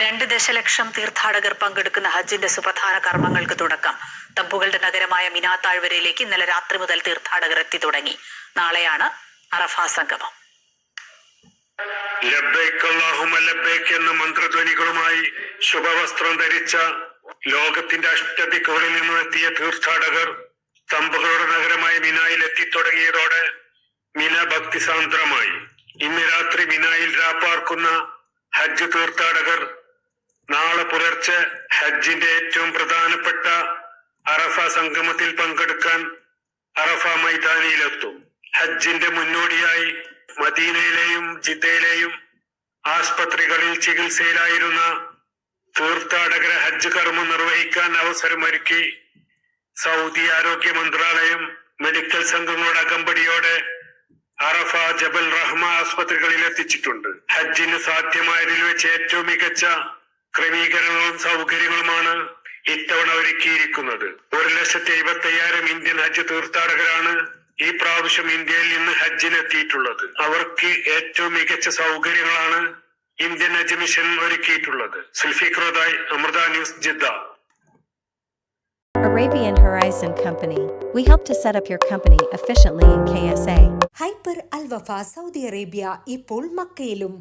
രണ്ട് ദശലക്ഷം തീർത്ഥാടകർ പങ്കെടുക്കുന്ന ഹജ്ജിന്റെ സുപ്രധാന കർമ്മങ്ങൾക്ക് തുടക്കം. തമ്പുകളുടെ നഗരമായ മിനാ താഴ്വരയിലേക്ക് ഇന്നലെ രാത്രി മുതൽ തീർത്ഥാടകർ എത്തി തുടങ്ങി. നാളെയാണ് അറഫ സംഗമം. എന്ന മന്ത്രധ്വനികളുമായി ശുഭവസ്ത്രം ധരിച്ച ലോകത്തിന്റെ അഷ്ടദിക്കുകളിൽ നിന്നും എത്തിയ തീർത്ഥാടകർ തമ്പുകളുടെ നഗരമായ മിനായിൽ എത്തിത്തുടങ്ങിയതോടെ മിന ഭക്തിസാന്ദ്രമായി. ഇന്ന് രാത്രി മിനായിൽ രാപ്പാർക്കുന്ന ഹജ്ജ് തീർത്ഥാടകർ പുലർച്ചെ ഹജ്ജിന്റെ ഏറ്റവും പ്രധാനപ്പെട്ട അറഫ സംഗമത്തിൽ പങ്കെടുക്കാൻ അറഫ മൈതാനിയിലെത്തും. ഹജ്ജിന്റെ മുന്നോടിയായി മദീനയിലെയും ജിദ്ദയിലെയും ആസ്പത്രികളിൽ ചികിത്സയിലായിരുന്ന തീർത്ഥാടകരെ ഹജ്ജ് കർമ്മം നിർവഹിക്കാൻ അവസരമൊരുക്കി സൗദി ആരോഗ്യ മന്ത്രാലയം മെഡിക്കൽ സംഘങ്ങളുടെ അകമ്പടിയോടെ അറഫ ജബൽ റഹ്മ ആസ്പത്രികളിൽ എത്തിച്ചിട്ടുണ്ട് ഹജ്ജിന് സാധ്യമായതിൽ വെച്ച് ഏറ്റവും മികച്ച ക്രമീകരണങ്ങളും സൗകര്യങ്ങളുമാണ് ഇത്തവണ ഒരുക്കിയിരിക്കുന്നത്. ഒരു ലക്ഷത്തി എഴുപത്തി അയ്യായിരം ഇന്ത്യൻ ഹജ്ജ് തീർത്ഥാടകരാണ് ഈ പ്രാവശ്യം ഇന്ത്യയിൽ നിന്ന് ഹജ്ജിന് എത്തിയിട്ടുള്ളത് അവർക്ക് ഏറ്റവും മികച്ച സൗകര്യങ്ങളാണ് ഇന്ത്യൻ ഹജ്ജ് മിഷൻ ഒരുക്കിയിട്ടുള്ളത്. സുൽഫിഖ്രോദായ് Amrita news Jeddah. Arabian Horizon Company. We help to set up your company efficiently in KSA. Hyper അൽവഫ Saudi Arabia ഇപ്പോൾ മക്കയിലും.